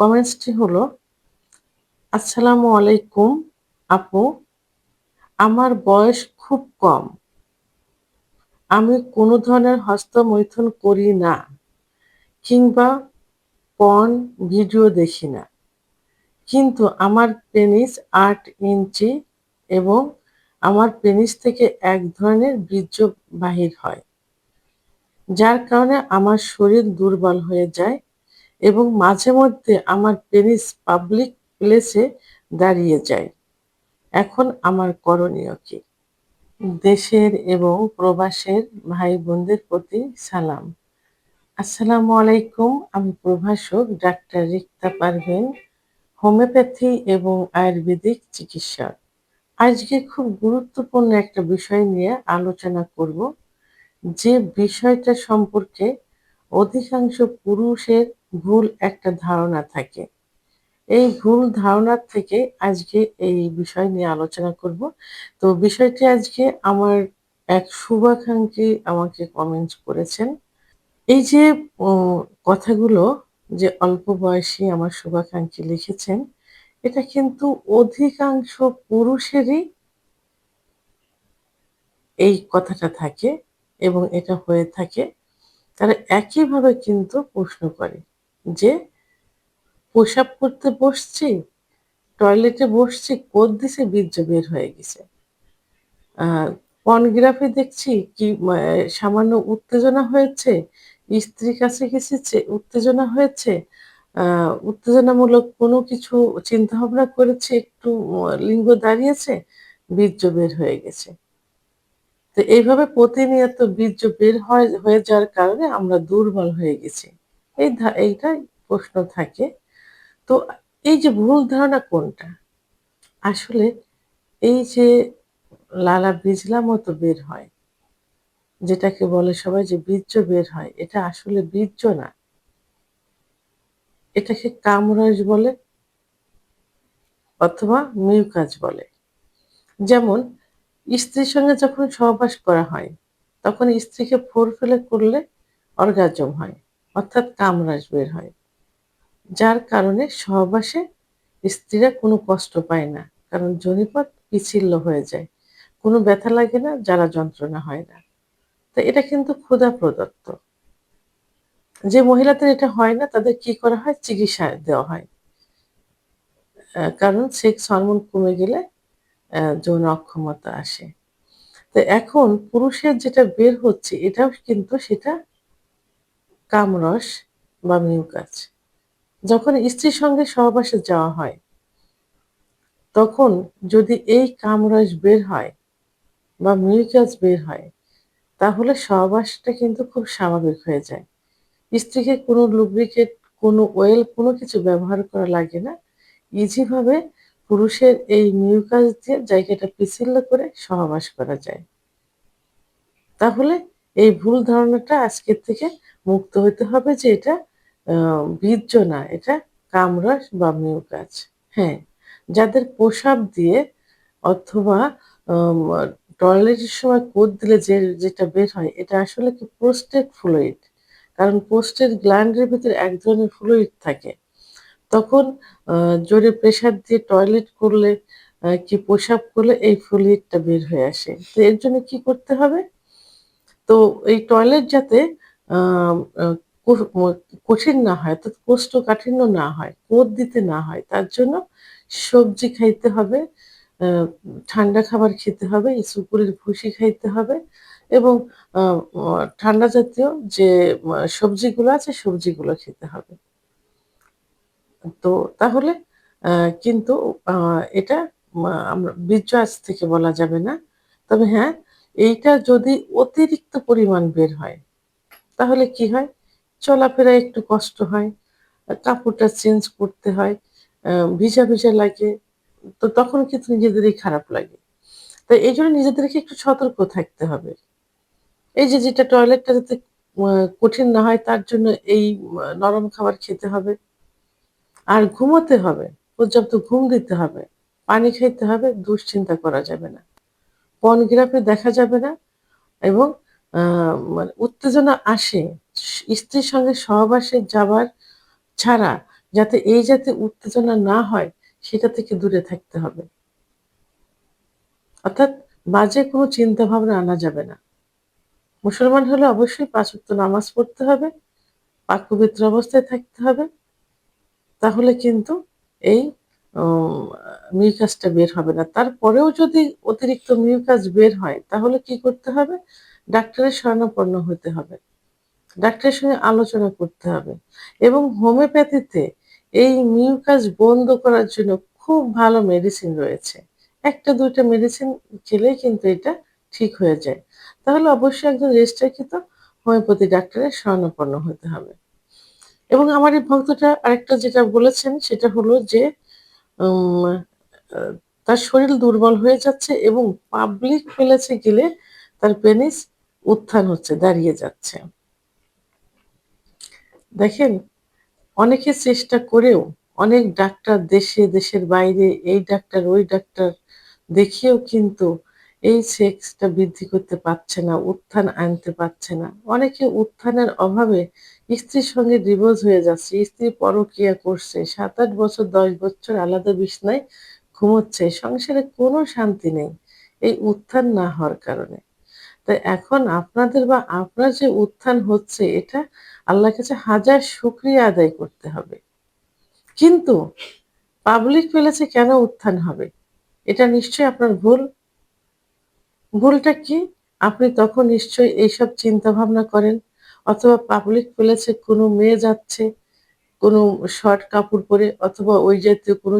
কমেন্টসটি হলো, আসসালামু আলাইকুম আপু, আমার বয়স খুব কম। আমি কোনো ধরনের হস্তমৈথুন করি না কিংবা পণ ভিডিও দেখি না। কিন্তু আমার পেনিস আট ইঞ্চি এবং আমার পেনিস থেকে এক ধরনের বীর্য বাহির হয়, যার কারণে আমার শরীর দুর্বল হয়ে যায় এবং মাঝে মধ্যে আমার পেনিস পাবলিক প্লেসে দাঁড়িয়ে যায়। এখন আমার করণীয় কি? দেশের এবং প্রবাসের ভাই বোনদের প্রতি সালাম। আসসালামু আলাইকুম, আমি প্রভাষক ডাক্তার রিক্তা পারভেন, হোমিওপ্যাথি এবং আয়ুর্বেদিক চিকিৎসক। আজকে খুব গুরুত্বপূর্ণ একটা বিষয় নিয়ে আলোচনা করব, যে বিষয়টা সম্পর্কে অধিকাংশ পুরুষের ভুল একটা ধারণা থাকে। এই ভুল ধারণার থেকে আজকে এই বিষয় নিয়ে আলোচনা করব। তো বিষয়টি আজকে আমার এক শুভাকাঙ্ক্ষী আমাকে কমেন্ট করেছেন। এই যে কথাগুলো যে অল্প বয়সী আমার শুভাকাঙ্ক্ষী লিখেছেন, এটা কিন্তু অধিকাংশ পুরুষেরই এই কথাটা থাকে এবং এটা হয়ে থাকে। তারা একইভাবে কিন্তু প্রশ্ন করে। যে প্রসাব করতে বসছি টয়লেটে বসছি, কোদ দিছে, বীর্য বের হয়ে গেছে। পনগ্রাফি দেখছি, কি সামান্য উত্তেজনা হয়েছে, স্ত্রীর কাছে গেছে উত্তেজনা হয়েছে। উত্তেজনামূলক কোনো কিছু চিন্তা ভাবনা করেছে, একটু লিঙ্গ দাঁড়িয়েছে, বীর্য বের হয়ে গেছে। তো এইভাবে প্রতিনিয়ত বীর্য বের হয়ে যাওয়ার কারণে আমরা দুর্বল হয়ে গেছি। এই এইটা প্রশ্ন থাকে। তো এই যে ভুল ধারণা কোনটা? আসলে এই যে লালা বিজলা মতো বের হয়, যেটাকে বলে সবাই যে বীর্য বের হয়, এটা আসলে বীর্য না। এটাকে কামরাজ বলে অথবা মিউকাজ বলে। যেমন স্ত্রীর সঙ্গে যখন সহবাস করা হয়, তখন স্ত্রীকে ফোর ফেলে করলে অর্গাজম হয়। অর্থাৎ কামরাজ বের হয়। যার কারণে সহবাসে স্ত্রীরা কোনো কষ্ট পায় না, কারণ জনিপথ পিছিল্য হয়ে যায়। কোনো ব্যথা লাগে না যারা যন্ত্রণা হয় না। তো এটা কিন্তু ক্ষুধা প্রদত্ত। যে মহিলাদের এটা হয় না, তাদের কি করা হয়? চিকিৎসা দেওয়া হয়। কারণ সেক্স হরমোন কমে গেলে যৌন অক্ষমতা আসে। তো এখন পুরুষের যেটা বের হচ্ছে, এটাও কিন্তু সেটা কামরস বা মিউকাস যখন স্ত্রীর সঙ্গে সহবাসে যাওয়া হয়, তখন যদি এই কামরস বের হয় বা মিউকাস বের হয়, তাহলে সহবাসটা কিন্তু খুব স্বাভাবিক হয়ে যায়। স্ত্রীকে কোনো লুব্রিকেট কোনো ওয়েল কোনো কিছু ব্যবহার করা লাগে না। ইজিভাবে পুরুষের এই মিউকাস দিয়ে জায়গাটা পিছিল্য করে সহবাস করা যায়। তাহলে এই ভুল ধারণাটা আজকের থেকে মুক্ত হতে হবে যে এটা বীর্য না, এটা কামরাস বা মিউকাস হ্যাঁ যাদের প্রসাব দিয়ে অথবা টয়লেটের সময় কোদ দিলে যে, যেটা বের হয়, এটা আসলে কি প্রোস্টেট ফ্লুইড? কারণ পোস্টের গ্ল্যান্ডের ভিতরে এক ধরনের ফ্লুইড থাকে। তখন জোরে প্রেশার দিয়ে টয়লেট করলে কি প্রসাব করলে এই ফ্লুইডটা বের হয়ে আসে। তো এর জন্য কি করতে হবে? তো এই টয়লেট যাতে কঠিন না হয়, অর্থাৎ কোষ্ঠকাঠিন্য না হয়, কোদ দিতে না হয়, তার জন্য সবজি খাইতে হবে ঠান্ডা খাবার খেতে হবে সুপুরের ভুসি খাইতে হবে এবং ঠান্ডা জাতীয় যে সবজিগুলো আছে, সবজিগুলো খেতে হবে। তো তাহলে কিন্তু এটা আমরা বীর্য আজ থেকে বলা যাবে না। তবে হ্যাঁ এইটা যদি অতিরিক্ত পরিমাণ বের হয়, তাহলে কি হয়? চলাফেরা একটু কষ্ট হয়, কাপড়টা চেঞ্জ করতে হয় ভিজা ভিজা লাগে, তো তখন কিন্তু নিজেদেরই খারাপ লাগে। তো এই জন্য নিজেদেরকে একটু সতর্ক থাকতে হবে। এই যে যেটা টয়লেটটা যাতে কঠিন না হয়, তার জন্য এই নরম খাবার খেতে হবে। আর ঘুমোতে হবে, পর্যাপ্ত ঘুম দিতে হবে, পানি খাইতে হবে, দুশ্চিন্তা করা যাবে না। পনগ্রাফে দেখা যাবে না এবং মানে উত্তেজনা আসে। স্ত্রীর সঙ্গে সহবাসে যাবার ছাড়া যাতে এই জাতীয় উত্তেজনা না হয়, সেটা থেকে দূরে থাকতে হবে। অর্থাৎ বাজে কোনো চিন্তা ভাবনা আনা যাবে না। মুসলমান হলে অবশ্যই পাঁচ নামাজ পড়তে হবে, পাক পবিত্র অবস্থায় থাকতে হবে। তাহলে কিন্তু এই মিউকাসটা বের হবে না। তারপরেও যদি অতিরিক্ত মিউকাস বের হয়, তাহলে কি করতে হবে? ডাক্তারের শরণাপন্ন হতে হবে। ডাক্তারের সঙ্গে আলোচনা করতে হবে। এবং হোমিওপ্যাথিতে এই মিউকাস বন্ধ করার জন্য খুব ভালো মেডিসিন রয়েছে। একটা দুইটা মেডিসিন খেলেই কিন্তু এটা ঠিক হয়ে যায়। তাহলে অবশ্যই একজন রেজিস্ট্রাকৃত হোমিওপ্যাথি ডাক্তারের শরণাপন্ন হতে হবে। এবং আমার এই ভক্তটা আরেকটা যেটা বলেছেন, সেটা হলো যে তার শরীর দুর্বল হয়ে যাচ্ছে এবং পাবলিক ফেলেছে গেলে তার পেনিস উত্থান হচ্ছে, দাঁড়িয়ে যাচ্ছে। দেখেন, অনেকে চেষ্টা করেও, অনেক ডাক্তার দেশে, দেশের বাইরে এই ডাক্তার, ওই ডাক্তার দেখিয়েও কিন্তু এই সেক্সটা বৃদ্ধি করতে পারছে না, উত্থান আনতে পারছে না। অনেকে উত্থানের অভাবে স্ত্রীর সঙ্গে ডিভোর্স হয়ে যাচ্ছে, স্ত্রী পরকিয়া করছে সাত আট বছর, দশ বছর আলাদা বিছনায় ঘুমোচ্ছে, সংসারে কোনো শান্তি নেই, এই উত্থান না হওয়ার কারণে। তাই এখন আপনাদের বা আপনার যে উত্থান হচ্ছে, এটা আল্লাহ কাছে হাজার শুক্রিয়া আদায় করতে হবে। কিন্তু পাবলিক প্লেসে কেন উত্থান হবে? এটা নিশ্চয়ই আপনার ভুল। ভুলটা কি? আপনি তখন নিশ্চয়ই এইসব চিন্তা ভাবনা করেন, অথবা পাবলিক প্লেসে কোনো মেয়ে যাচ্ছে, কোনো শর্ট কাপড় পরে, অথবা ওই জাতীয় কোনো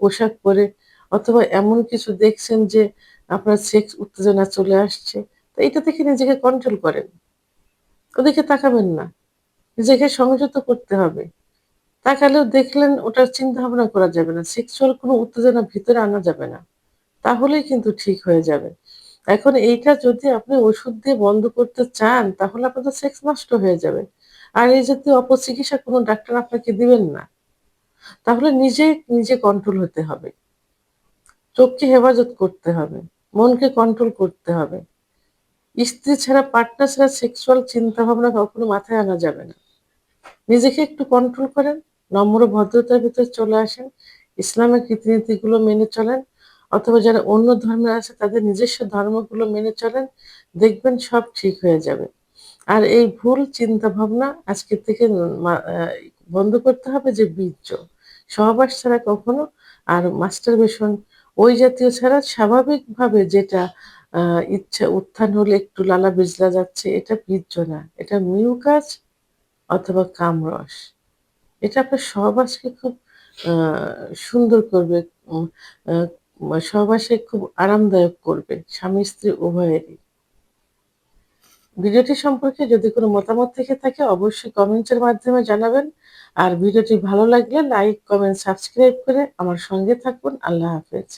পোশাক পরে, অথবা এমন কিছু দেখছেন যে আপনার সেক্স উত্তেজনা চলে আসছে, তো এটা থেকে নিজেকে কন্ট্রোল করেন। ওদিকে তাকাবেন না। নিজেকে সংযত করতে হবে। তাকালেও দেখলেন ওটার চিন্তা ভাবনা করা যাবে না। সেক্সুয়াল কোনো উত্তেজনা ভিতরে আনা যাবে না। তাহলেই কিন্তু ঠিক হয়ে যাবে। এখন এইটা যদি আপনি ওষুধ দিয়ে বন্ধ করতে চান, তাহলে আপনাদের সেক্স নষ্ট হয়ে যাবে। আর এই জাতীয় অপচিকিৎসা কোনো ডাক্তার আপনাকে দিবেন না। তাহলে নিজে নিজে কন্ট্রোল হতে হবে। চোখকে হেফাজত করতে হবে। মনকে কন্ট্রোল করতে হবে। স্ত্রী ছাড়া পার্টনার ছাড়া সেক্সুয়াল চিন্তা ভাবনা কখনো মাথায় আনা যাবে না। নিজেকে একটু কন্ট্রোল করেন, নম্র ভদ্রতার ভিতরে চলে আসেন, ইসলামের রীতিনীতিগুলো মেনে চলেন অথবা যারা অন্য ধর্মে আছে, তাদের নিজস্ব ধর্মগুলো মেনে চলেন, দেখবেন সব ঠিক হয়ে যাবে। আর এই ভুল চিন্তা ভাবনা আজকে থেকে বন্ধ করতে হবে যে বীর্য। সহবাস ছাড়া কখনো, আর মাস্টার বেশন ওই জাতীয় ছাড়া স্বাভাবিকভাবে যেটা ইচ্ছা উত্থান হলে একটু লালা বিজলা যাচ্ছে, এটা বীর্য না। এটা মিউকাস অথবা কামরস। এটা আপনার সহবাসকে খুব সুন্দর করবে। সহবাসে খুব আরামদায়ক করবে স্বামী, স্ত্রী, উভয়েরই। ভিডিওটি সম্পর্কে যদি কোনো মতামত থেকে থাকে, অবশ্যই কমেন্টের মাধ্যমে জানাবেন। আর ভিডিওটি ভালো লাগলে লাইক, কমেন্ট, সাবস্ক্রাইব করে আমার সঙ্গে থাকুন। আল্লাহ হাফেজ।